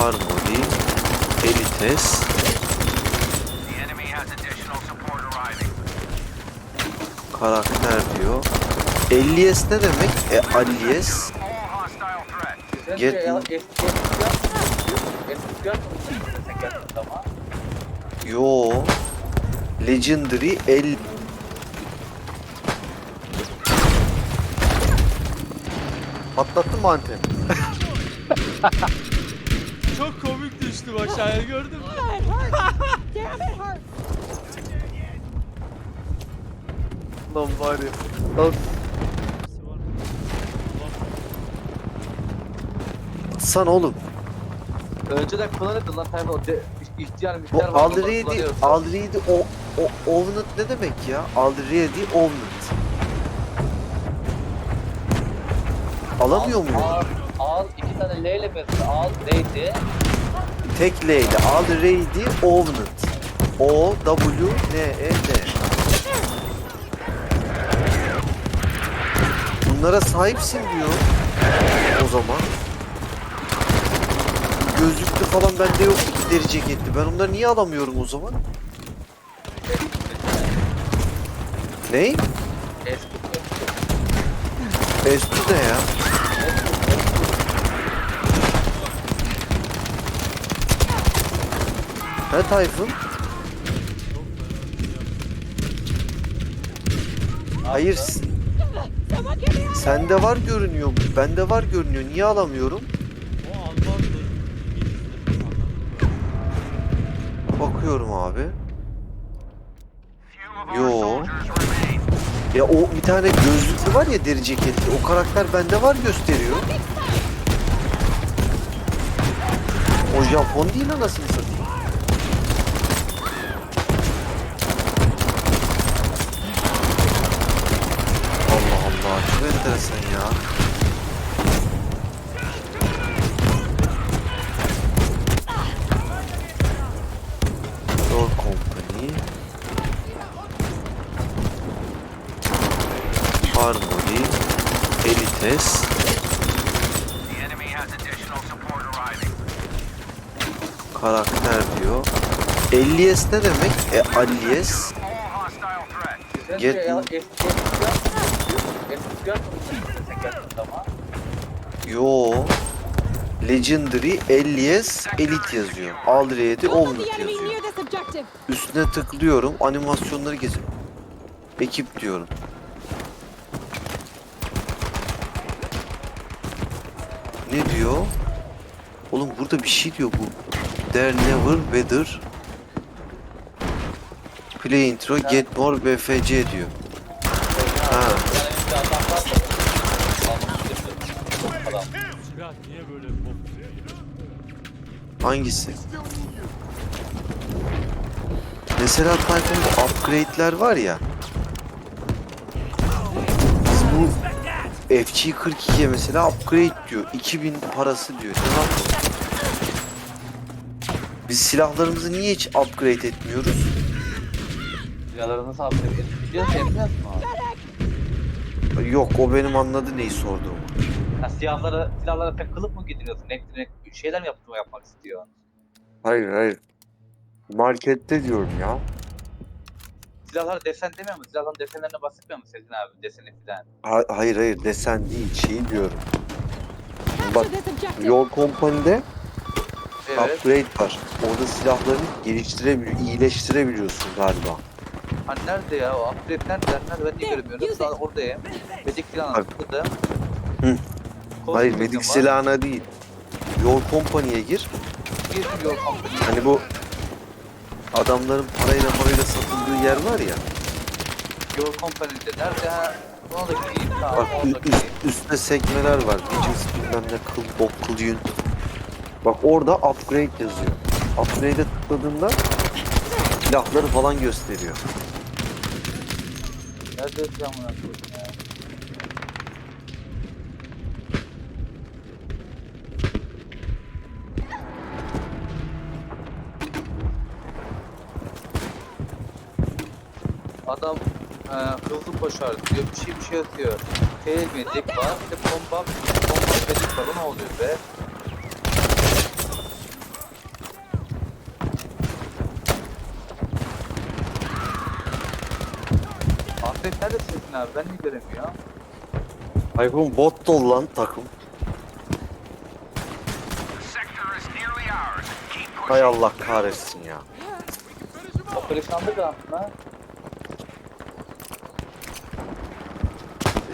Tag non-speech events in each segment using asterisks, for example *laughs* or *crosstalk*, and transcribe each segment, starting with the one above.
Harmony, Elites, karakter diyor. Elias ne demek? E, Alias. All hostile threat. Sen Get-. Yo. Legendary El... Patlattın mı anteni? *laughs* Çok komik düştüm aşağıya gördün mü? Lan ya. Lan sana oğlum. Önceden kullanırdın lan Tayfa o de, ihtiyar Bu müşter var. already, already o, o, owned ne demek ya? Already owned. Alamıyor muyum? Al, al tane L ile al neydi? Tek L ile already owned. O W N E D. Bunlara sahipsin diyor. O zaman. Gözlüklü falan bende yok deri ceketli. Ben onları niye alamıyorum o zaman? Ne? Eski Estu ne ya? Ne Tayfun? Hayır, sende var görünüyor. Bende var görünüyor. Niye alamıyorum? Bakıyorum abi. Yo. Ya o bir tane gözlüklü var ya deri ceketli. O karakter bende var gösteriyor. O Japon değil anasını satayım. Allah Çok enteresan ya. Door Company Harmony Elites The enemy has additional support arriving. karakter diyor. Elias ne demek? E de Get- Yo. Legendary Elias Elite yazıyor. The enemy yazıyor. Üstüne tıklıyorum. Animasyonları gezip ekip diyorum. Ne diyor? Oğlum burada bir şey diyor bu. There never weather Play intro get more BFC diyor. Ha. Yani bir adam var da. Almıştır. Adam. Silah niye böyle bok? Hangisi? Mesela Tayfun bu upgrade'ler var ya. Biz bu FC42'ye mesela upgrade diyor. 2000 parası diyor. Ne yapalım? Biz silahlarımızı niye hiç upgrade etmiyoruz? Silahları nasıl yapıyor? Biliyorsun yapmıyor musun abi? Yok o benim anladı neyi sorduğumu. Ha, siyahları, silahlara pek kılıf mı giydiriyorsun? Renkli renkli şeyler mi yaptırma yapmak istiyor? Hayır hayır. Markette diyorum ya. Silahlar desen demiyor mu? Silahların desenlerine bahsetmiyor mu Sezgin abi? Deseni filan. Ha- hayır hayır desen değil şey diyorum. Bak Capture this objective. Yol Company'de Evet. upgrade var. Orada silahlarını geliştirebiliyor, iyileştirebiliyorsun galiba. Hani nerede ya? O upgrade nerede? Nerede ben niye göremiyorum? Daha it. oradayım. Medik silahını Bak. tıkladım. Hı. Hayır medik silahına değil. Yol Company'ye gir. Bir yol kompani. Hani bu adamların parayla parayla satıldığı yer var ya. Yol kompanide nerede ha? Ona da gideyim. Tamam, Bak üst, üstte sekmeler var. Gideceğiz bilmem ne kıl bok kıl yün. Bak orada upgrade yazıyor. Upgrade'e tıkladığında silahları falan gösteriyor. Nerede silahını Adam e, hızlı koşar diyor. Bir şey bir şey atıyor. Şey Teğmedik var. Bir de bomba bomba medik var. O ne oluyor be? Ahmet neredesin abi? Ben niye göremiyorum? Tayfun bot dolu lan takım. Hay Allah kahretsin ya. Operasyonda da mı?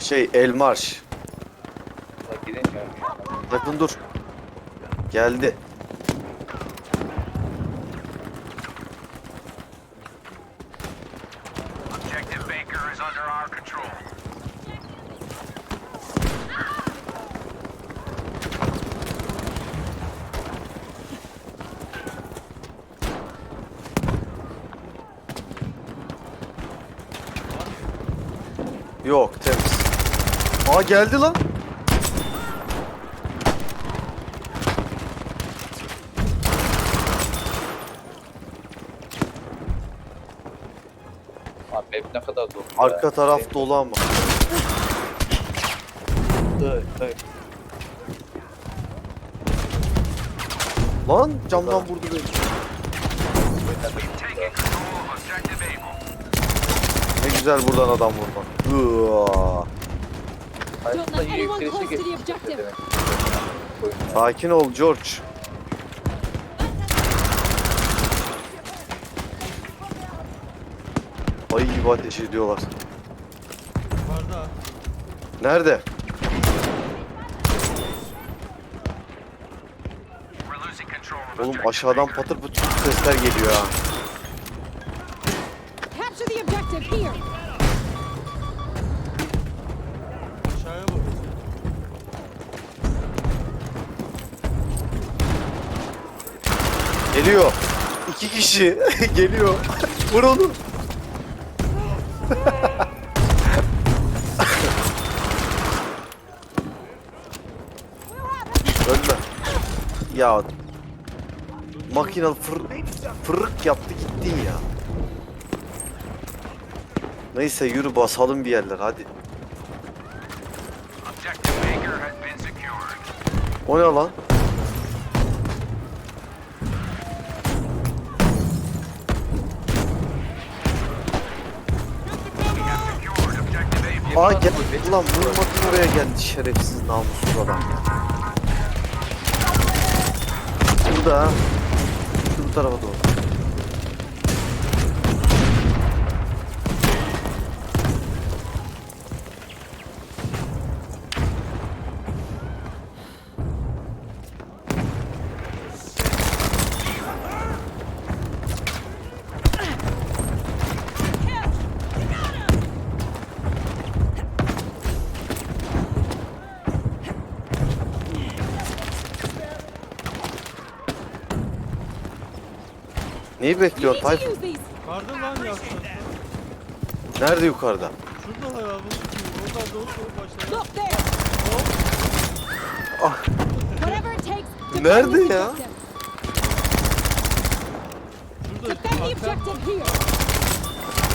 Şey Elmarş. Bak giremiyorum ya. Tayfun dur. Geldi. Yok temiz. Aa geldi lan. Abi hep ne kadar dolu. Arka taraf dolu ama. Lan camdan vurdu beni. Ne güzel buradan adam vurmak. Hıa. Don't let anyone close to the objective. Sakin ol George. Ayı gibi ateş ediyorlar. Yukarıda. Nerede? Oğlum aşağıdan patır patır sesler geliyor ha. Geliyor. İki kişi *laughs* geliyor. Vur onu. Ölme. Ya makinalı fır, fırık yaptı gittin ya. Neyse yürü basalım bir yerler hadi. O ne lan? Aa gel ulan vurmadın oraya geldi şerefsiz namussuz adam ya. Burada. Şu bu tarafa doğru. Neyi to Tayfun? Yukarıda lan yaksın. Nerede yukarıda? Şurada tutuyor. Oradan doğru doğru başlayalım. Ah. Nerede ya? Şurada.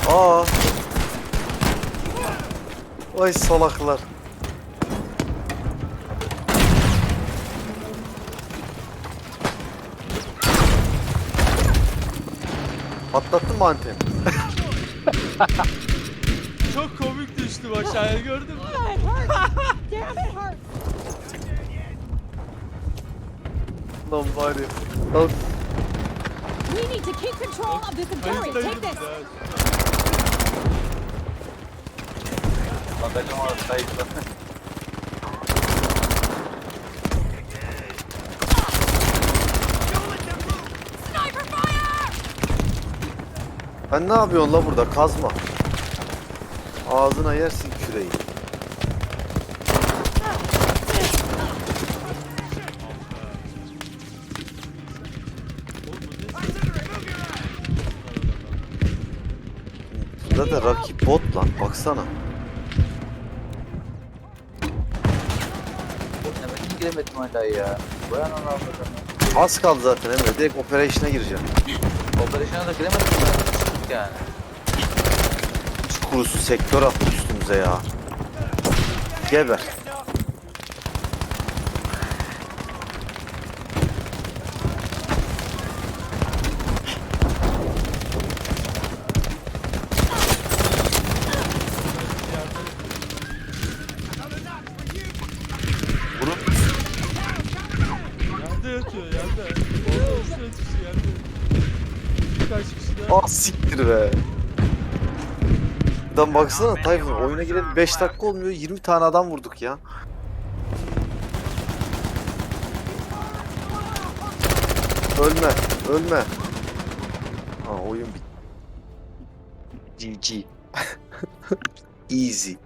Aa. Vay salaklar. Patlattın mı anteni? *laughs* Çok komik düştüm aşağıya gördün mü? Lan var ya. Lan We need to keep control of this objective. Kayıttayız Take this. biz ya. Bagajım var kayıtlı. Ben ne yapıyorsun la burada kazma. Ağzına yersin küreği. Da rakip bot lan baksana. Ben giremedim hala ya. Bayan anlamda. Az kaldı zaten Emre. Direkt operation'a gireceğim. Operasyona da giremedim ya yani. Hiç kurusu sektör attı üstümüze ya. Geber. Yerde yatıyor yerde. Orada üstüne çıkışı yerde. Birkaç kişi daha. Ah sik siktir be. Buradan baksana Tayfun oyuna gireli 5 dakika olmuyor 20 tane adam vurduk ya. Ölme, ölme. Ha oyun bit. GG. *laughs* Easy.